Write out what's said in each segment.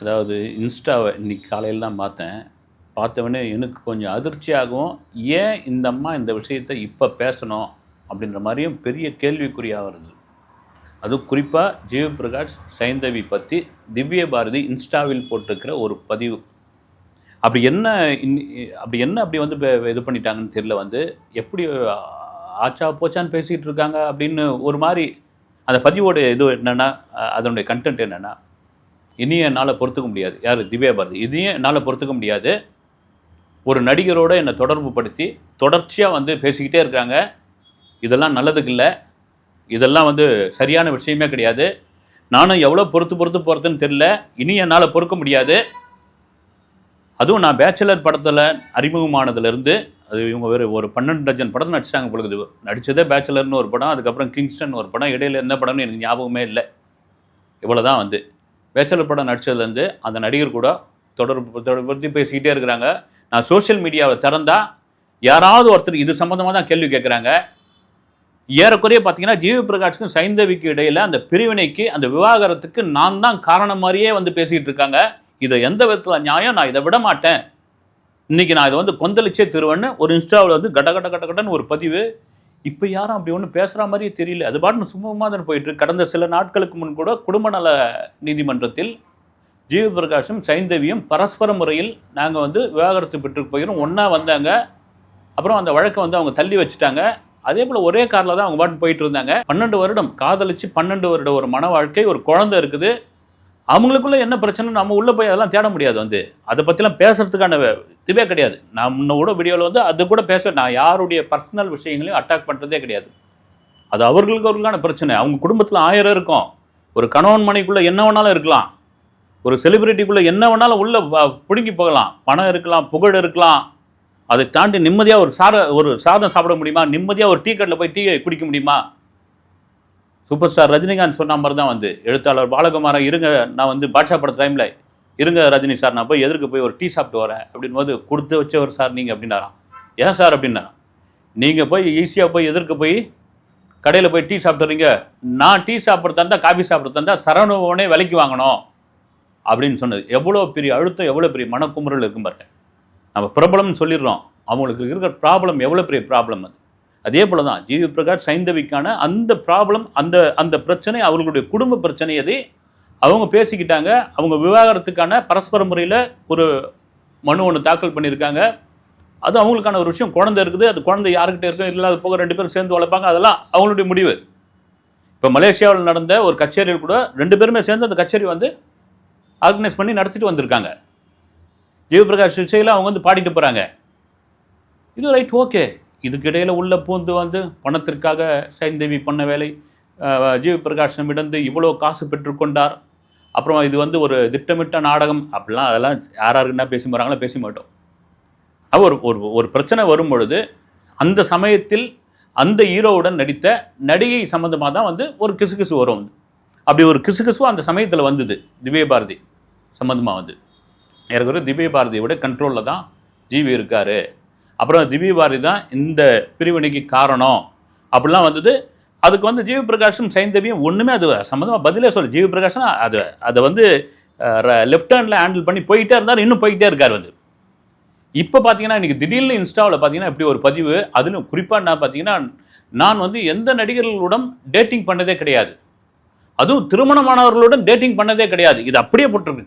அதாவது இன்ஸ்டாவை இன்றைக்கி காலையில் தான் பார்த்தேன். பார்த்தவொடனே எனக்கு கொஞ்சம் அதிர்ச்சியாகவும் ஏன் இந்த அம்மா இந்த விஷயத்தை இப்போ பேசணும்? அப்படின்ற மாதிரியும் பெரிய கேள்விக்குறியாக வருது அதுவும் குறிப்பாக ஜீவபிரகாஷ் சைந்தவி பற்றி திவ்ய பாரதி இன்ஸ்டாவில் போட்டிருக்கிற ஒரு பதிவு. அப்படி என்ன இன் அப்படி என்ன அப்படி வந்து இது பண்ணிட்டாங்கன்னு தெரியல வந்து எப்படி ஆச்சா போச்சான்னு பேசிகிட்டு இருக்காங்க? அப்படின்னு ஒரு மாதிரி அந்த பதிவோடைய இது என்னென்னா அதனுடைய கண்டென்ட் என்னென்னா இனியும் என்னால் பொறுத்துக்க முடியாது. யார்? திவ்யா பாரதி. இதையும் என்னால் பொறுத்துக்க முடியாது. ஒரு நடிகரோடு என்னை தொடர்பு படுத்தி தொடர்ச்சியாக வந்து பேசிக்கிட்டே இருக்காங்க. இதெல்லாம் நல்லதுக்கு இல்லை. இதெல்லாம் வந்து சரியான விஷயமே கிடையாது. நானும் எவ்வளோ பொறுத்து பொறுத்து போகிறதுன்னு தெரில இனி என்னால் பொறுக்க முடியாது. அதுவும் நான் பேச்சுலர் படத்தில் அறிமுகமானதுலேருந்து அது இவங்க வேறு ஒரு பன்னெண்டு டஜன் படம் நடிச்சிட்டாங்க பொழுது நடித்ததே பேச்சுலர்னு ஒரு படம் அதுக்கப்புறம் கிங்ஸ்டன் ஒரு படம் இடையில என்ன படம்னு எனக்கு ஞாபகமே இல்லை. இவ்வளோ தான் வந்து. பேச்சுலர் படம் நடித்ததுலேருந்து அந்த நடிகர் கூட தொடர்பு தொடர்பு பற்றி பேசிக்கிட்டே இருக்கிறாங்க. நான் சோஷியல் மீடியாவை திறந்தால் யாராவது ஒருத்தர் இது சம்மந்தமாக தான் கேள்வி கேட்குறாங்க. ஏறக்குறைய பார்த்தீங்கன்னா ஜீவ பிரகாஷ்க்கும் சைந்தவிக்கு இடையில் அந்த பிரிவினைக்கு அந்த விவாகரத்துக்கு நான் தான் காரணம் மாதிரியே வந்து பேசிகிட்டு இருக்காங்க. இதை எந்த விதத்தில் நியாயம் நான் இதை விட மாட்டேன். இன்றைக்கி நான் இதை வந்து கொந்தளிச்சே திருவன்னு ஒரு இன்ஸ்டாவில் வந்து கட கட கட கடன்னு ஒரு பதிவு இப்போ யாரும் அப்படி ஒன்றும் பேசுகிற மாதிரியே தெரியல. அது பாட்டு சுமூகமாக தான் போயிட்டு கடந்த சில நாட்களுக்கு முன் கூட குடும்ப நல நீதிமன்றத்தில் ஜீவபிரகாஷும் சைந்தவியும் பரஸ்பர முறையில் நாங்கள் வந்து விவாகரத்து பெற்று போயிடும் ஒன்றா வந்தாங்க. அப்புறம் அந்த வழக்கை வந்து அவங்க தள்ளி வச்சுட்டாங்க. அதே போல் ஒரே காரில் தான் அவங்க பாட்டு போயிட்டு இருந்தாங்க. பன்னெண்டு வருடம் காதலிச்சு பன்னெண்டு வருட ஒரு மன வாழ்க்கை ஒரு குழந்தை இருக்குது. அவங்களுக்குள்ள என்ன பிரச்சனை? நம்ம உள்ளே போய் அதெல்லாம் தேட முடியாது வந்து. அதை பற்றிலாம் பேசுறதுக்கான இதுவே கிடையாது. நான் முன்ன கூட வீடியோவில் வந்து அது கூட பேச நான் யாருடைய பர்சனல் விஷயங்களையும் அட்டாக் பண்ணுறதே கிடையாது. அது அவர்களுக்கு அவர்களுக்கான பிரச்சனை. அவங்க குடும்பத்தில் ஆயிரம் இருக்கும். ஒரு கணவன் மனைக்குள்ளே என்ன வேணாலும் இருக்கலாம். ஒரு செலிபிரிட்டிக்குள்ளே என்ன வேணாலும் உள்ளே பிடுங்கி போகலாம். பணம் இருக்கலாம் புகழ் இருக்கலாம். அதை தாண்டி நிம்மதியாக ஒரு சார ஒரு சாதம் சாப்பிட முடியுமா? நிம்மதியாக ஒரு டீ கடையில் போய் டீ குடிக்க முடியுமா? சூப்பர் ஸ்டார் ரஜினிகாந்த் சொன்ன மாதிரி தான் வந்து. எழுத்தாளர் பாலகுமாரன் இருங்க நான் வந்து பாட்ஷா பட டைமில் இருங்க ரஜினி சார் நான் போய் எதிர்க்க போய் ஒரு டீ சாப்பிட்டு வரேன். அப்படின்னு போது கொடுத்து வச்சவர் சார் நீங்கள் அப்படின்னாராம். ஏன் சார்? அப்படின்னாராம். நீங்கள் போய் ஈஸியாக போய் எதிர்க்கு போய் கடையில் போய் டீ சாப்பிட்டு வரீங்க. நான் டீ சாப்பிட தந்தால் காஃபி சாப்பிட்றதா இருந்தால் சரணுவனே விலைக்கு வாங்கணும். அப்படின்னு சொன்னது. எவ்வளோ பெரிய அழுத்தம் எவ்வளோ பெரிய மனக்குமுறல் இருக்கும் பாருங்க. நம்ம பிரபலம்னு சொல்லிடுறோம். அவங்களுக்கு இருக்கிற ப்ராப்ளம் எவ்வளோ பெரிய ப்ராப்ளம் அது? அதே போல தான் ஜிவி பிரகாஷ் சைந்தவிக்கான அந்த ப்ராப்ளம் அந்த அந்த பிரச்சனை அவர்களுடைய குடும்ப பிரச்சனை அதை அவங்க பேசிக்கிட்டாங்க. அவங்க விவாகரத்துக்கான பரஸ்பர முறையில் ஒரு மனு ஒன்று தாக்கல் பண்ணியிருக்காங்க. அது அவங்களுக்கான ஒரு விஷயம். குழந்தை இருக்குது அது குழந்தை யாருக்கிட்ட இருக்கோ இல்லாத போக ரெண்டு பேரும் சேர்ந்து வளர்ப்பாங்க. அதெல்லாம் அவங்களுடைய முடிவு. இப்போ மலேசியாவில் நடந்த ஒரு கச்சேரியில் கூட ரெண்டு பேருமே சேர்ந்து அந்த கச்சேரி வந்து ஆர்கனைஸ் பண்ணி நடத்திட்டு வந்திருக்காங்க. ஜீவபிரகாஷ் இசையில் அவங்க வந்து பாடிட்டு போகிறாங்க இது ரைட் ஓகே. இதுக்கிடையில் உள்ள பூந்து வந்து பணத்திற்காக சைந்தேவி பண்ண வேலை அஹ், ஜீவபிரகாஷம் இடந்து இவ்வளோ காசு பெற்றுக்கொண்டார் அப்புறம் இது வந்து ஒரு திட்டமிட்ட நாடகம். அப்படிலாம் அதெல்லாம் யாராருக்குன்னா பேசி போகிறாங்களோ பேசி மாட்டோம். அவர் ஒரு ஒரு ஒரு பிரச்சனை வரும் பொழுது அந்த சமயத்தில் அந்த ஹீரோவுடன் நடித்த நடிகை சம்மந்தமாக தான் வந்து ஒரு கிசுகிசு வரும். அப்படி ஒரு கிசுகிசுவும் அந்த சமயத்தில் வந்தது திவ்ய பாரதி சம்மந்தமாக வந்து. ஏற்கனவே திவ்ய பாரதியோட கண்ட்ரோலில் தான் ஜீவி இருக்காரு. அப்புறம் திவ்ய பாரதி தான் இந்த பிரிவினைக்கு காரணம். அப்படிலாம் வந்தது. அதுக்கு வந்து ஜீவி பிரகாஷும் சைந்தவியும் ஒன்றுமே அது சம்மந்தமாக பதிலே சொல்லு ஜீவி பிரகாஷும் அது அதை வந்து லெஃப்ட் ஹேண்டில் ஹேண்டில் பண்ணி போயிட்டே இருந்தார் இன்னும் போயிட்டே இருக்கார் வந்து. இப்போ பார்த்தீங்கன்னா இன்றைக்கி திடீர்னு இன்ஸ்டாவில் பார்த்தீங்கன்னா இப்படி ஒரு பதிவு அதிலும் குறிப்பாக நான் பார்த்தீங்கன்னா நான் வந்து எந்த நடிகர்களுடன் டேட்டிங் பண்ணதே கிடையாது. அதுவும் திருமணமானவர்களுடன் டேட்டிங் பண்ணதே கிடையாது. இது அப்படியே போட்டிருக்கு.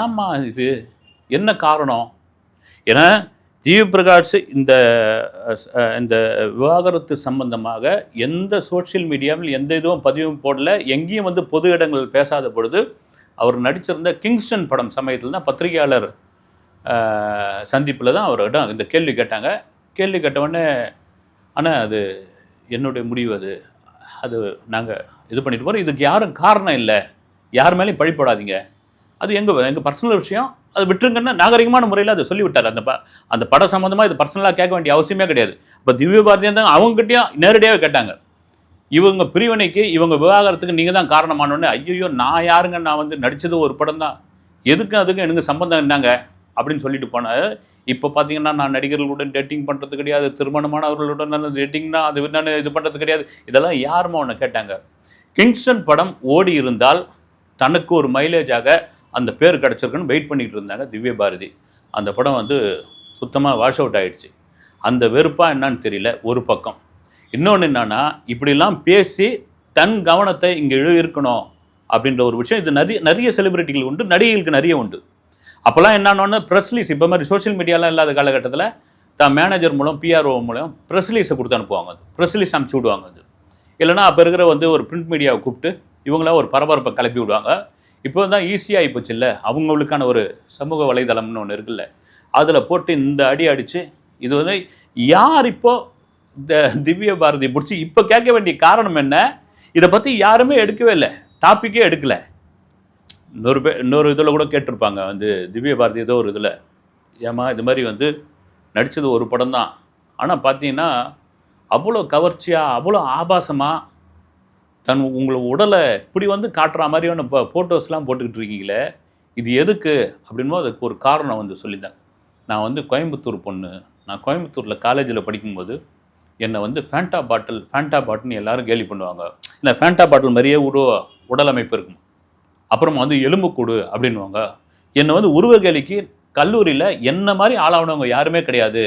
ஏம்மா இது? என்ன காரணம்? ஏன்னா ஜீவ பிரகாஷ் இந்த இந்த விவாகரத்து சம்பந்தமாக எந்த சோஷியல் மீடியாவில் எந்த இதுவும் பதிவும் போடல. எங்கேயும் வந்து பொது இடங்கள் பேசாத பொழுது அவர் நடிச்சிருந்த கிங்ஸ்டன் படம் சமயத்தில் தான் பத்திரிகையாளர் சந்திப்பில் தான் அவரிடம் இந்த கேள்வி கேட்டாங்க. கேள்வி கேட்டவுடனே ஆனால் அது என்னுடைய முடிவு அது. அது நாங்கள் இது பண்ணிட்டு போகிறோம் இதுக்கு யாரும் காரணம் இல்லை. யார் மேலேயும் பழிப்படாதீங்க அது எங்கள் எங்கள் பர்சனல் விஷயம். அது விட்டுருங்கன்னா நாகரிகமான முறையில் அதை சொல்லிவிட்டார். அந்த ப அந்த படம் சம்மந்தமாக இது பர்சனலாக கேட்க வேண்டிய அவசியமே கிடையாது. இப்போ திவ்ய பாரதியம் தான் அவங்ககிட்டயும் நேரடியாகவே கேட்டாங்க. இவங்க பிரிவினைக்கு இவங்க விவாகரத்துக்கு நீங்கள் தான் காரணமானோடனே ஐயோ நான் யாருங்க? நான் வந்து நடித்தது ஒரு படம் தான். எதுக்கும் அதுக்கும் எனக்கு சம்பந்தம் என்னங்க? அப்படின்னு சொல்லிட்டு போனால் இப்போ பார்த்தீங்கன்னா நான் நடிகர்களுடன் டேட்டிங் பண்ணுறது கிடையாது. திருமணமானவர்களுடன் நான் டேட்டிங்னா அது நான் இது பண்ணுறது கிடையாது. இதெல்லாம் யாருமா ஒன்று கேட்டாங்க. கிங்ஸ்டன் படம் ஓடி இருந்தால் தனக்கு ஒரு மைலேஜாக அந்த பேர் கிடச்சிருக்குன்னு வெயிட் பண்ணிகிட்டு இருந்தாங்க திவ்ய பாரதி. அந்த படம் வந்து சுத்தமாக வாஷ் அவுட் ஆகிடுச்சு அந்த வெறுப்பாக என்னன்னு தெரியல ஒரு பக்கம். இன்னொன்று என்னென்னா இப்படிலாம் பேசி தன் கவனத்தை இங்கே இழு இருக்கணும் அப்படின்ற ஒரு விஷயம் இது நிறைய நிறைய செலிபிரிட்டிகள் உண்டு நடிகைகளுக்கு நிறைய உண்டு. அப்போல்லாம் என்னன்னா ப்ரெஸ்லீஸ் இப்போ மாதிரி சோஷியல் மீடியாலாம் இல்லாத காலகட்டத்தில் தான் மேனேஜர் மூலம் பிஆர்ஓ மூலம் ப்ரெஸ்லீஸை கொடுத்து அனுப்புவாங்க அது. ப்ரெஸ்லீஸ் அனுப்பிச்சி விடுவாங்க அது. இல்லைன்னா அப்போ இருக்கிற வந்து ஒரு பிரிண்ட் மீடியாவை கூப்பிட்டு இவங்களாம் ஒரு பரபரப்பை கிளப்பி விடுவாங்க. இப்போ தான் ஈஸியாக போச்சு இல்லை அவங்களுக்கான ஒரு சமூக வலைதளம்னு ஒன்று இருக்குல்ல? அதில் போட்டு இந்த அடி அடித்து இது வந்து யார் இப்போ இந்த திவ்ய பாரதி பிடிச்சி இப்போ கேட்க வேண்டிய காரணம் என்ன? இதை பற்றி யாருமே எடுக்கவே இல்லை. டாப்பிக்கே எடுக்கலை. இன்னொரு பே இன்னொரு இதில் கூட கேட்டிருப்பாங்க. வந்து திவ்ய பாரதி ஏதோ ஒரு இதில் ஏமா இது மாதிரி வந்து நடித்தது ஒரு படம் தான் ஆனால் பார்த்தீங்கன்னா அவ்வளோ கவர்ச்சியாக அவ்வளோ ஆபாசமாக தன் உங்களை உடலை இப்படி வந்து காட்டுற மாதிரியான இப்போ ஃபோட்டோஸ்லாம் போட்டுக்கிட்டு இருக்கீங்களே இது எதுக்கு அப்படின்மோ அதுக்கு ஒரு காரணம் வந்து சொல்லியிருந்தாங்க நான் வந்து கோயம்புத்தூர் பொண்ணு. நான் கோயம்புத்தூரில் காலேஜில் படிக்கும்போது என்னை வந்து ஃபேண்டா பாட்டில் ஃபேண்டா பாட்டில்னு எல்லாரும் கேலி பண்ணுவாங்க. இந்த ஃபேண்டா பாட்டில் மாதிரியே உரு உடல் அமைப்பு இருக்கும்? அப்புறமா வந்து எலும்புக்கூடு அப்படின்வாங்க என்னை வந்து உருவகேலிக்கு கல்லூரியில் என்ன மாதிரி ஆளானவங்க யாருமே கிடையாது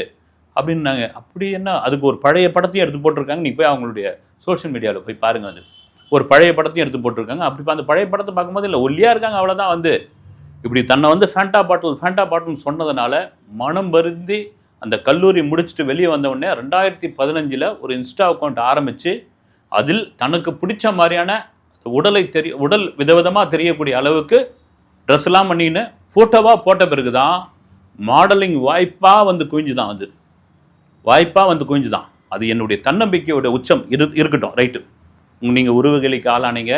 அப்படின்னாங்க. அப்படி என்ன அதுக்கு ஒரு பழைய படத்தையும் எடுத்து போட்டிருக்காங்க. நீ போய் அவங்களுடைய சோஷியல் மீடியாவில் போய் பாருங்கள் அது. ஒரு பழைய படத்தையும் எடுத்து போட்டிருக்காங்க. அப்படி அந்த பழைய படத்தை பார்க்கும்போது இல்லை ஒல்லியாக இருக்காங்க அவ்வளோதான் வந்து இப்படி தன்னை வந்து ஃபேண்டா பாட்டில் ஃபேண்டா பாட்டில்னு சொன்னதுனால மனம் வருந்தி அந்த கல்லூரி முடிச்சுட்டு வெளியே வந்தவுடனே ரெண்டாயிரத்தி பதினஞ்சில் ஒரு இன்ஸ்டா அக்கௌண்ட் ஆரம்பித்து அதில் தனக்கு பிடிச்ச மாதிரியான உடலை தெரிய உடல் விதவிதமாக தெரியக்கூடிய அளவுக்கு ட்ரெஸ்லாம் பண்ணின்னு ஃபோட்டோவாக போட்ட பிறகு தான் மாடலிங் வாய்ப்பாக வந்து குவிஞ்சு தான் அது. வாய்ப்பாக வந்து குவிஞ்சு தான் அது என்னுடைய தன்னம்பிக்கையோட உச்சம் இரு இருக்கட்டும் ரைட்டு நீங்கள் உருவகலிக்கு ஆளானீங்க.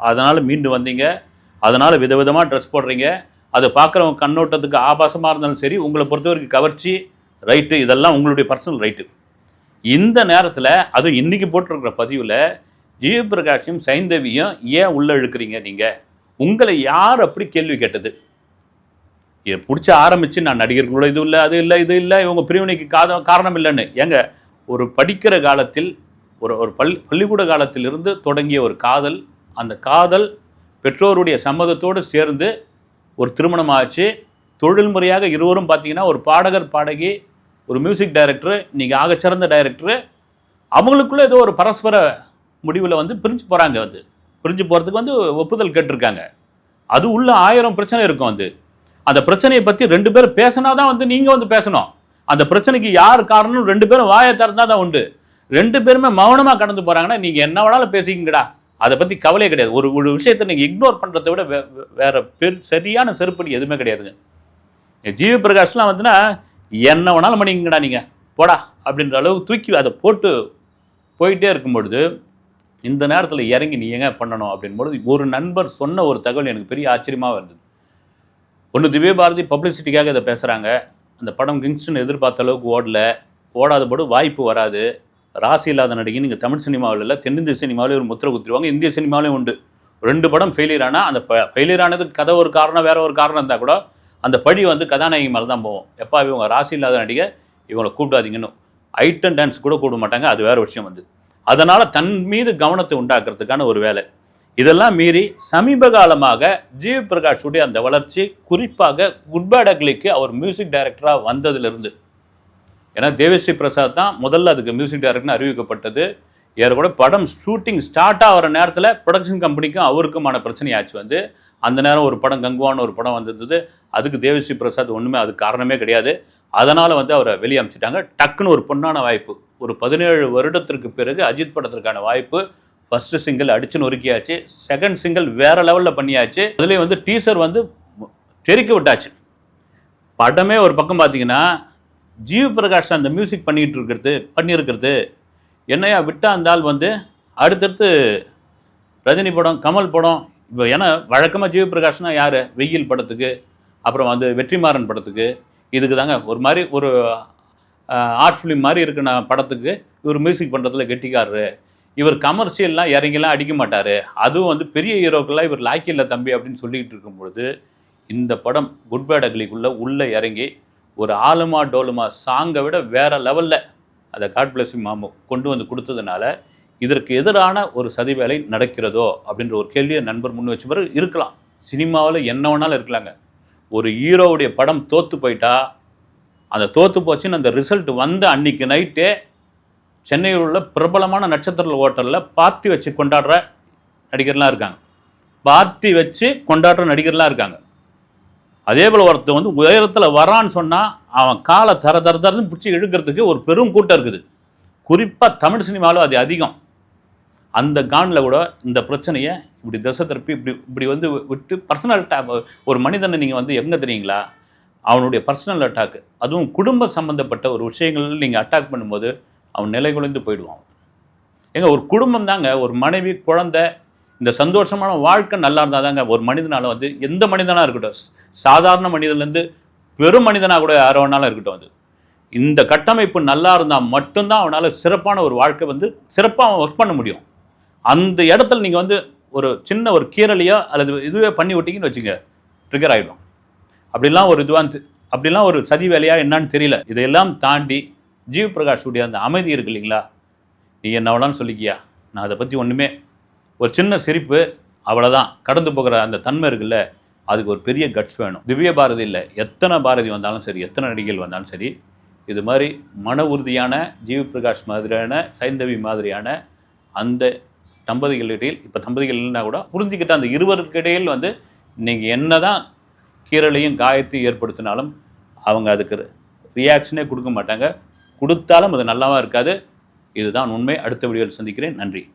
அதனால் மீண்டு வந்தீங்க. அதனால் விதவிதமாக ட்ரெஸ் போடுறீங்க. அதை பார்க்குறவங்க கண்ணோட்டத்துக்கு ஆபாசமாக இருந்தாலும் சரி உங்களை பொறுத்தவரைக்கும் கவர்ச்சி ரைட்டு இதெல்லாம் உங்களுடைய பர்சனல் ரைட்டு இந்த நேரத்தில் அதுவும் இன்றைக்கி போட்டிருக்கிற பதிவில் ஜெயபிரகாஷும் சைந்தவியும் ஏன் உள்ளே இழுக்கிறீங்க நீங்கள் உங்களை யார் அப்படி கேள்வி கேட்டது? இதை பிடிச்ச ஆரம்பித்து நான் நடிகர்களோட இது இல்லை அது இல்லை இது இல்லை இவங்க பிரிவினைக்கு காத காரணம் இல்லைன்னு. ஏங்க ஒரு படிக்கிற காலத்தில் ஒரு ஒரு பள்ளி பள்ளிக்கூட காலத்திலிருந்து தொடங்கிய ஒரு காதல். அந்த காதல் பெற்றோருடைய சம்மதத்தோடு சேர்ந்து ஒரு திருமணம் ஆச்சு தொழில் முறையாக இருவரும் பார்த்தீங்கன்னா ஒரு பாடகர் பாடகி ஒரு மியூசிக் டைரக்டரு இன்றைக்கி ஆகச்சிறந்த டைரக்டரு அவங்களுக்குள்ள ஏதோ ஒரு பரஸ்பர முடிவில் வந்து பிரிஞ்சு போகிறாங்க வந்து. பிரிஞ்சு போகிறதுக்கு வந்து ஒப்புதல் கேட்டிருக்காங்க. அது உள்ள ஆயிரம் பிரச்சனை இருக்கும் வந்து. அந்த பிரச்சனையை பற்றி ரெண்டு பேரும் பேசினா தான் வந்து நீங்கள் வந்து பேசணும். அந்த பிரச்சனைக்கு யார் காரணம் ரெண்டு பேரும் வாயை திறந்தால் தான் உண்டு. ரெண்டு பேருமே மௌனமாக கடந்து போகிறாங்கன்னா நீங்கள் என்ன வேணாலும் பேசிக்கிங்கடா. அதை பற்றி கவலையே கிடையாது. ஒரு ஒரு விஷயத்தை நீங்கள் இக்னோர் பண்ணுறதை விட வே வேறு பெரு சரியான செருப்படி எதுவுமே கிடையாதுங்க. ஜீவி பிரகாஷ்லாம் வந்துன்னா என்ன வேணாலும் பண்ணிக்கங்கடா நீங்கள் போடா. அப்படின்ற அளவுக்கு தூக்கி அதை போட்டு போயிட்டே இருக்கும் பொழுது இந்த நேரத்தில் இறங்கி நீ எங்க பண்ணணும் அப்படின்பொழுது ஒரு நண்பர் சொன்ன ஒரு தகவல் எனக்கு பெரிய ஆச்சரியமாக இருந்தது. ஒன்று திவ்ய பாரதி பப்ளிசிட்டிக்காக இதை பேசுகிறாங்க அந்த படம் கிங்ஸ்டன் எதிர்பார்த்த அளவுக்கு ஓடல. ஓடாதபோது வாய்ப்பு வராது. ராசி இல்லாத நடிகை நீங்கள் தமிழ் சினிமாவில் இல்லை தென்னிந்திய சினிமாவிலே ஒரு முத்திரை குத்திருவாங்க இந்திய சினிமாவிலே உண்டு. ரெண்டு படம் ஃபெயிலியர் ஆனால் அந்த ஃபெயிலியர் ஆனதுக்கு கதை ஒரு காரணம் வேற ஒரு காரணம் இருந்தால் கூட அந்த படி வந்து கதாநாயகி மேலே தான் போவோம் எப்பா இவங்க ராசி இல்லாத நடிகை இவங்களை கூப்பிடாதீங்கன்னு. ஐட்டன் டான்ஸ் கூட கூப்பிட மாட்டாங்க அது வேற விஷயம் வந்து. அதனால் தன் மீது கவனத்தை உண்டாக்குறதுக்கான ஒரு வேலை. இதெல்லாம் மீறி சமீப காலமாக ஜீவ் பிரகாஷுடைய அந்த வளர்ச்சி குறிப்பாக குட் அக்லிக்கு அவர் மியூசிக் டைரக்டராக வந்ததிலிருந்து ஏன்னா தேவஸ்ரீ பிரசாத் தான் முதல்ல அதுக்கு மியூசிக் டைரக்டர்னு அறிவிக்கப்பட்டது. ஏறக்கூட படம் ஷூட்டிங் ஸ்டார்ட் ஆகிற நேரத்தில் ப்ரொடக்ஷன் கம்பெனிக்கும் அவருக்குமான பிரச்சனையாச்சு வந்து. அந்த நேரம் ஒரு படம் கங்குவான்னு ஒரு படம் வந்திருந்தது. அதுக்கு தேவஸ்ரீ பிரசாத் ஒன்றுமே அதுக்கு காரணமே கிடையாது. அதனால் வந்து அவரை வெளியே அமிச்சிட்டாங்க டக்குன்னு ஒரு பொண்ணான வாய்ப்பு. ஒரு பதினேழு வருடத்திற்கு பிறகு அஜித் படத்திற்கான வாய்ப்பு. ஃபர்ஸ்ட் சிங்கிள் அடிச்சு நொறுக்கியாச்சு. செகண்ட் சிங்கிள் வேறு லெவலில் பண்ணியாச்சு. அதுலேயும் வந்து டீசர் வந்து தெரிக்க விட்டாச்சு. படமே ஒரு பக்கம் பார்த்தீங்கன்னா ஜீவ பிரகாஷ் அந்த மியூசிக் பண்ணிகிட்டு இருக்கிறது பண்ணியிருக்கிறது. என்னையா விட்டாந்தால் அந்த ஆள் வந்து அடுத்தடுத்து ரஜினி படம் கமல் படம் இப்போ ஏன்னா வழக்கமாக ஜீவ பிரகாஷ்னா யார்? வெயில் படத்துக்கு அப்புறம் வந்து வெற்றிமாறன் படத்துக்கு. இதுக்கு தாங்க ஒரு மாதிரி ஒரு ஆர்ட் ஃபிலிம் மாதிரி இருக்குன படத்துக்கு இவர் மியூசிக் பண்ணுறதுல கெட்டிக்காரரு. இவர் கமர்ஷியல்லாம் இறங்கிலாம் அடிக்க மாட்டார். அதுவும் வந்து பெரிய ஹீரோக்கெல்லாம் இவர் லாக்கி இல்லை தம்பி அப்படின்னு சொல்லிக்கிட்டு இருக்கும் பொழுது இந்த படம் குட் பேட் அக்லிக்குள்ளே உள்ளே இறங்கி ஒரு ஆலுமா டோலுமா சாங்கை விட வேறு லெவலில் அதை காட் பிளஸ் மாமு கொண்டு வந்து கொடுத்ததுனால இதற்கு எதிரான ஒரு சதி வேலை நடக்கிறதோ அப்படின்ற ஒரு கேள்வியை நண்பர் முன் வச்ச பிறகு இருக்கலாம். சினிமாவில் என்ன வேணாலும் இருக்கலாங்க. ஒரு ஹீரோவுடைய படம் தோற்று போயிட்டா அந்த தோற்று போச்சுன்னு அந்த ரிசல்ட் வந்த அன்னைக்கு நைட்டே சென்னையில் உள்ள பிரபலமான நட்சத்திர ஹோட்டலில் பார்ட்டி வச்சு கொண்டாடுற நடிகர்லாம் இருக்காங்க. பார்ட்டி வச்சு கொண்டாடுற நடிகர்லாம் இருக்காங்க. அதே போல் ஒருத்தன் வந்து உயரத்தில் வரான்னு சொன்னால் அவன் காலை தர தர தரன்னு பிடிச்சி இழுக்கிறதுக்கு ஒரு பெரும் கூட்டம் இருக்குது. குறிப்பாக தமிழ் சினிமாவில் அது அதிகம். அந்த கானில் கூட இந்த பிரச்சனையை இப்படி திசை திருப்பி இப்படி இப்படி வந்து விட்டு பர்சனல் அட்டாக் ஒரு மனிதனை நீங்கள் வந்து எங்கே தெரியுங்களா? அவனுடைய பர்சனல் அட்டாக்கு அதுவும் குடும்ப சம்மந்தப்பட்ட ஒரு விஷயங்கள் நீங்கள் அட்டாக் பண்ணும்போது அவன் நிலை குலைந்து போயிடுவான். ஏங்க ஒரு குடும்பம் தாங்க ஒரு மனைவி குழந்தை இந்த சந்தோஷமான வாழ்க்கை நல்லா இருந்தால் தாங்க ஒரு மனிதனால் வந்து எந்த மனிதனாக இருக்கட்டும் சாதாரண மனிதன்லேருந்து பெரும் மனிதனாக கூட யாரோ வேணாலும் இருக்கட்டும் அது. இந்த கட்டமைப்பு நல்லா இருந்தால் மட்டும்தான் அவனால் சிறப்பான ஒரு வாழ்க்கை வந்து சிறப்பாக அவன் ஒர்க் பண்ண முடியும். அந்த இடத்துல நீங்கள் வந்து ஒரு சின்ன ஒரு கீரலையோ அல்லது இதுவே பண்ணி விட்டீங்கன்னு வச்சுங்க ட்ரிகர் ஆகிடும் அப்படிலாம் ஒரு இதுவாக அப்படிலாம் ஒரு சதி வேலையாக என்னன்னு தெரியல. இதையெல்லாம் தாண்டி ஜீவ் பிரகாஷ் உடைய அந்த அமைதி இருக்கு இல்லைங்களா? நீ என்ன வேணாலும் சொல்லிக்கியா? நான் அதை பற்றி ஒன்றுமே ஒரு சின்ன சிரிப்பு அவ்வளோதான் கடந்து போகிற அந்த தன்மை இருக்குல்ல அதுக்கு ஒரு பெரிய கட்ஸ் வேணும். திவ்ய பாரதி இல்லை எத்தனை பாரதி வந்தாலும் சரி எத்தனை நடிகைகள் வந்தாலும் சரி இது மாதிரி மன உறுதியான ஜீவி பிரகாஷ் மாதிரியான சைந்தவி மாதிரியான அந்த தம்பதிகளிடையில் இப்போ தம்பதிகள் இல்லைன்னா கூட புரிஞ்சுக்கிட்ட அந்த இருவருக்கு இடையில் வந்து நீங்கள் என்ன தான் கீரலையும் காயத்தையும் ஏற்படுத்தினாலும் அவங்க அதுக்கு ரியாக்ஷனே கொடுக்க மாட்டாங்க. கொடுத்தாலும் அது நல்லாவா இருக்காது. இதுதான் உண்மை. அடுத்த வீடியோவில் சந்திக்கிறேன். நன்றி.